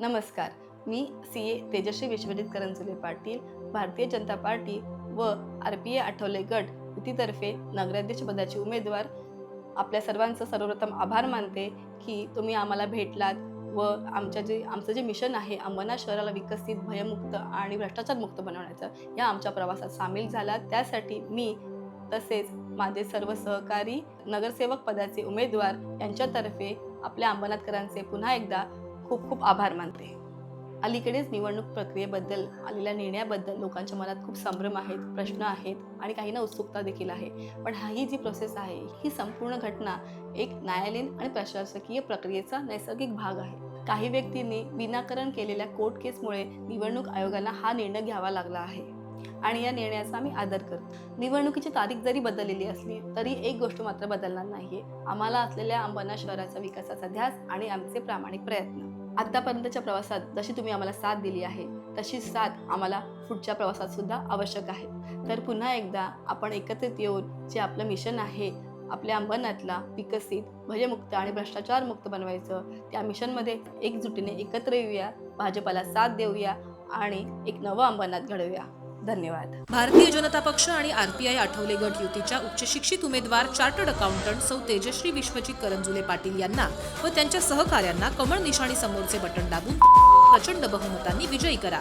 नमस्कार. मी C A Tejaswi Vishwajit Karanjule Patil Bharatiya Janata party व R P A Athawale गट युतीतर्फे नगराध्यक्ष पदाची उमेदवार. आपल्या सर्वांचं सर्वप्रथम आभार मानते की तुम्ही आम्हाला भेटलात व आमच्या जे आमचं जे मिशन आहे अंबरनाथ शहराला विकसित भयमुक्त आणि भ्रष्टाचारमुक्त बनवण्याचं या आमच्या प्रवासात सामील झाला त्यासाठी मी तसेच माझे सर्व सहकारी नगरसेवक पदाचे उमेदवार यांच्यातर्फे आपल्या अंबरनाथकरांचे पुन्हा एकदा खूप खूप आभार मानते. अलीकडेच निवडणूक प्रक्रियेबद्दल आलेल्या निर्णयाबद्दल लोकांच्या मनात खूप संभ्रम आहेत प्रश्न आहेत आणि काहींना उत्सुकता देखील आहे. पण हा ही जी प्रोसेस आहे ही संपूर्ण घटना एक न्यायालयीन आणि प्रशासकीय प्रक्रियेचा नैसर्गिक भाग आहे. काही व्यक्तींनी विनाकारण केलेल्या कोर्ट केसमुळे निवडणूक आयोगाला हा निर्णय घ्यावा लागला आहे. आणि या निर्णयाचा आम्ही आदर करतो. निवडणुकीची तारीख जरी बदललेली असली तरी एक गोष्ट मात्र बदलणार नाहीये. आम्हाला असलेल्या अंबरनाथ शहराचा विकासाचा ध्यास आणि आमचे प्रामाणिक प्रयत्न. आत्तापर्यंतच्या प्रवासात जशी तुम्ही आम्हाला साथ दिली आहे तशीच साथ आम्हाला पुढच्या प्रवासात सुद्धा आवश्यक आहे. तर पुन्हा एकदा आपण एकत्रित येऊन जे आपलं मिशन आहे आपल्या अंबरनाथला विकसित भयमुक्त आणि भ्रष्टाचारमुक्त बनवायचं त्या मिशनमध्ये एकजुटीने एकत्र येऊया भाजपाला साथ देऊया आणि एक नवं अंबरनाथ घडवूया. धन्यवाद. भारतीय जनता पक्ष आणि आरपीआय आठवले गट युतीच्या उच्चशिक्षित उमेदवार चार्टर्ड अकाउंटंट सौ तेजश्री विश्वजित करंजुले पाटील यांना व त्यांच्या सहकाऱ्यांना कमळ निशाणी समोरचे बटन दाबून प्रचंड बहुमतांनी विजयी करा.